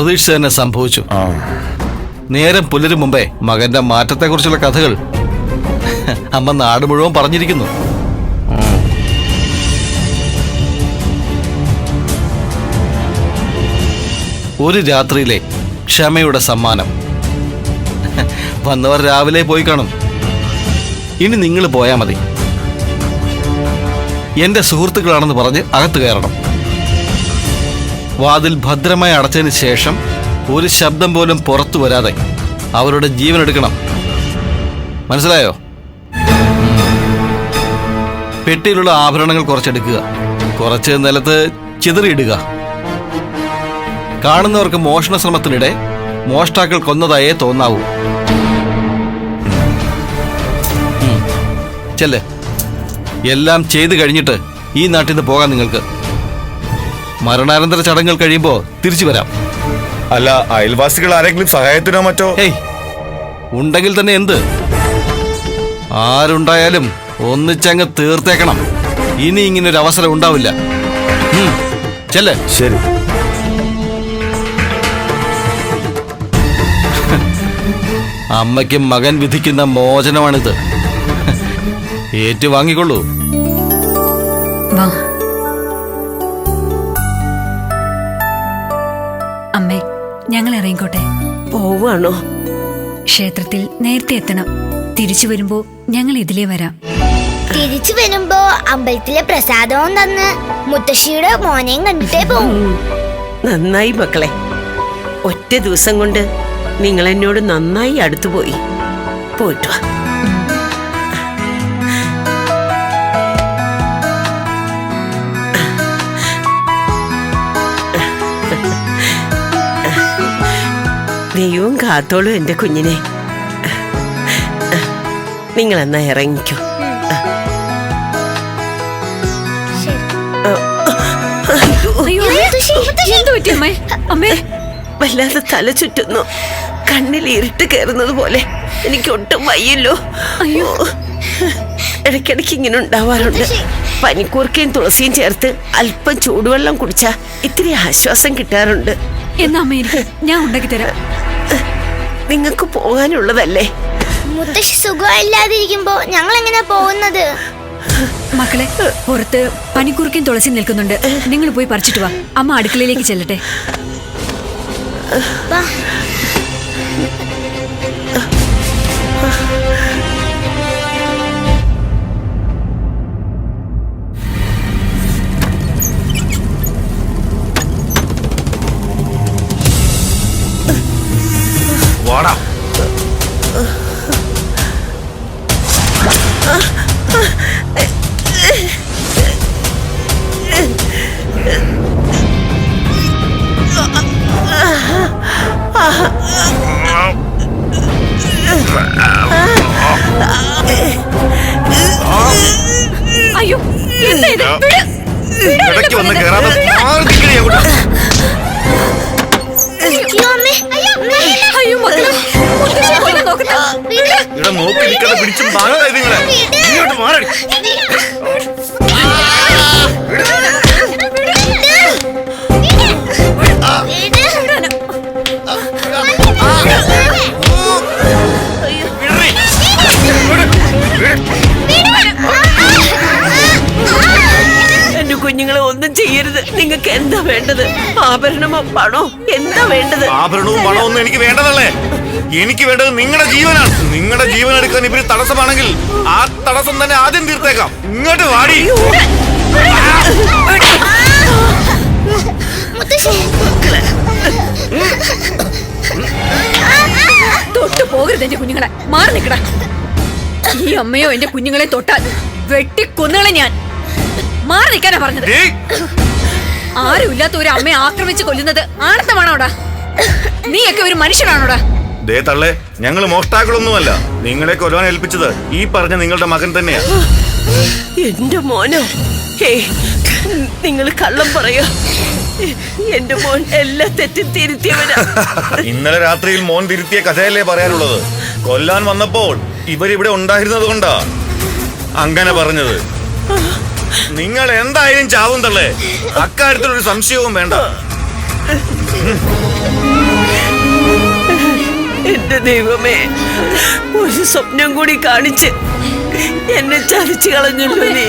അപ്രതീക്ഷിച്ച് തന്നെ സംഭവിച്ചു. നേരം പുലരും മുമ്പേ മകന്റെ മാറ്റത്തെക്കുറിച്ചുള്ള കഥകൾ അമ്മ നാട് മുഴുവൻ പറഞ്ഞിരിക്കുന്നു. ഒരു രാത്രിയിലെ ക്ഷമയുടെ സമ്മാനം. വന്നവർ രാവിലെ പോയി കാണും. ഇനി നിങ്ങൾ പോയാൽ മതി. എന്റെ സുഹൃത്തുക്കളാണെന്ന് പറഞ്ഞ് അകത്ത് കയറണം. വാതിൽ ഭദ്രമായി അടച്ചതിന് ശേഷം ഒരു ശബ്ദം പോലും പുറത്തു വരാതെ അവരുടെ ജീവൻ എടുക്കണം. മനസ്സിലായോ? പെട്ടിയിലുള്ള ആഭരണങ്ങൾ കുറച്ചെടുക്കുക. കുറച്ച് നിലത്ത് ചിതറിയിടുക. കാണുന്നവർക്ക് മോഷണ ശ്രമത്തിനിടെ മോഷ്ടാക്കൾ കൊന്നതായേ തോന്നാവൂ. ചെല്ല്. എല്ലാം ചെയ്തു കഴിഞ്ഞിട്ട് ഈ നാട്ടിൽ നിന്ന് പോകാം നിങ്ങൾക്ക്. മരണാനന്തര ചടങ്ങുകൾ കഴിയുമ്പോൾ തിരിച്ചു വരാം. അല്ല അയൽവാസികൾ ആരെങ്കിലും സഹായത്തിനോ മറ്റോ? ഏയ് ഉണ്ടെങ്കിൽ തന്നെ എന്ത്? ആരുണ്ടായാലും ഒന്നിച്ചങ്ങ് തീർത്തേക്കണം. ഇനി ഇങ്ങനൊരു അവസരം ഉണ്ടാവില്ല. ചെല്ല്. ശരി. അമ്മയ്ക്ക് മകൻ വിധിക്കുന്ന മോചനമാണിത്. ഏറ്റുവാങ്ങിക്കൊള്ളൂ. വാ. ഞങ്ങൾ ഇറങ്ങിക്കോട്ടെ പോവാണോ? ക്ഷേത്രത്തിൽ നേരത്തെ എത്തണം. തിരിച്ചു വരുമ്പോ ഞങ്ങൾ ഇതിലേ വരാം. തിരിച്ചു വരുമ്പോ അമ്പലത്തിലെ പ്രസാദവും തന്ന് മുത്തശ്ശിയുടെ മോനെയും കണ്ടിട്ടേ പോവും. നന്നായി മക്കളെ. ഒറ്റ ദിവസം കൊണ്ട് നിങ്ങൾ എന്നോട് നന്നായി അടുത്തുപോയി. പോയിട്ട് വാ. ദൈവം കാത്തോളൂ എന്റെ കുഞ്ഞിനെ. നിങ്ങൾ എന്നാ ഇറങ്ങിക്കോ വല്ലാതെ തല ചുറ്റുന്നു. കണ്ണിൽ ഇരുട്ട് കയറുന്നത് പോലെ. എനിക്ക് ഒട്ടും വയ്യല്ലോ. അയ്യോ. ഇടയ്ക്കിടയ്ക്ക് ഇങ്ങനെ ഉണ്ടാവാറുണ്ട്. പനിക്കൂർക്കയും തുളസിയും ചേർത്ത് അല്പം ചൂടുവെള്ളം കുടിച്ചാ ഇത്തിരി ആശ്വാസം കിട്ടാറുണ്ട്. എന്നാ അമ്മ ഞാൻ ഉണ്ടാക്കി തരാം. നിങ്ങൾക്ക് പോകാനുള്ളതല്ലേ? മുത്തശ്ശി സുഖമില്ലാതിരിക്കുമ്പോ ഞങ്ങൾ എങ്ങനെ പോകുന്നത്? മക്കളെ പുറത്ത് പനിക്കുറുക്കും തുളസി നിൽക്കുന്നുണ്ട്. നിങ്ങൾ പോയി പറിച്ചിട്ട് വാ. അമ്മ അടുക്കളയിലേക്ക് ചെല്ലട്ടെ. വാടാ അയ്യോ എന്താ ഇത്? ഇടയ്ക്ക് വന്ന് പറഞ്ഞത്. കുഞ്ഞുങ്ങളെ ഒന്നും ചെയ്യരുത്. നിങ്ങൾക്ക് എന്താ വേണ്ടത്? ആഭരണമോ പണോ? എന്താ വേണ്ടത്? ആഭരണവും പണമൊന്നും എനിക്ക് വേണ്ടതല്ലേ? എനിക്ക് വേണ്ടത് നിങ്ങളുടെ ജീവനാണ്. നിങ്ങളുടെ ജീവൻ എടുക്കാൻ ഇവർ തടസ്സമാണെങ്കിൽ ആ തടസ്സം തന്നെ ആദ്യം തീർത്തേക്കാം. ഇങ്ങോട്ട് വാടി. തൊട്ടു പോകരുത് എന്റെ കുഞ്ഞുങ്ങളെ. മാറി നിൽക്കട. ഈ അമ്മയോ എന്റെ കുഞ്ഞുങ്ങളെ തൊട്ടാൽ വെട്ടിക്കൊന്നുകളെ ഞാൻ. മാറി നിൽക്കാനാ പറഞ്ഞത്. ആരുമില്ലാത്ത ഒരു അമ്മയെ ആക്രമിച്ച് കൊല്ലുന്നത് ആണത്തമാണോടാ നീയൊക്കെ ഒരു മനുഷ്യനാണോടാ? ദേ തള്ളേ ഞങ്ങൾ മോഷ്ടാക്കളൊന്നുമല്ല. നിങ്ങളെ കൊല്ലാൻ ഏൽപ്പിച്ചത് ഈ പറഞ്ഞ നിങ്ങളുടെ മകൻ തന്നെയാ. എന്റെ മോനോ? നിങ്ങൾ കള്ളം പറയോ? എന്റെ മോൻ എല്ലാ തെറ്റും തിരുത്തിയവനാ. ഇന്നലെ രാത്രിയിൽ മോൻ തിരുത്തിയ കഥയല്ലേ പറയാനുള്ളത്. കൊല്ലാൻ വന്നപ്പോൾ ഇവരിവിടെ ഉണ്ടായിരുന്നത് കൊണ്ടാ. അങ്ങനെ പറഞ്ഞത്. നിങ്ങൾ എന്തായാലും ചാവും തള്ളേ. അക്കാര്യത്തിലൊരു സംശയവും വേണ്ട. ദൈവമേ ഒരു സ്വപ്നം കൂടി കാണിച്ച് എന്നെ ചതിച്ചു കളഞ്ഞല്ലോ നീ.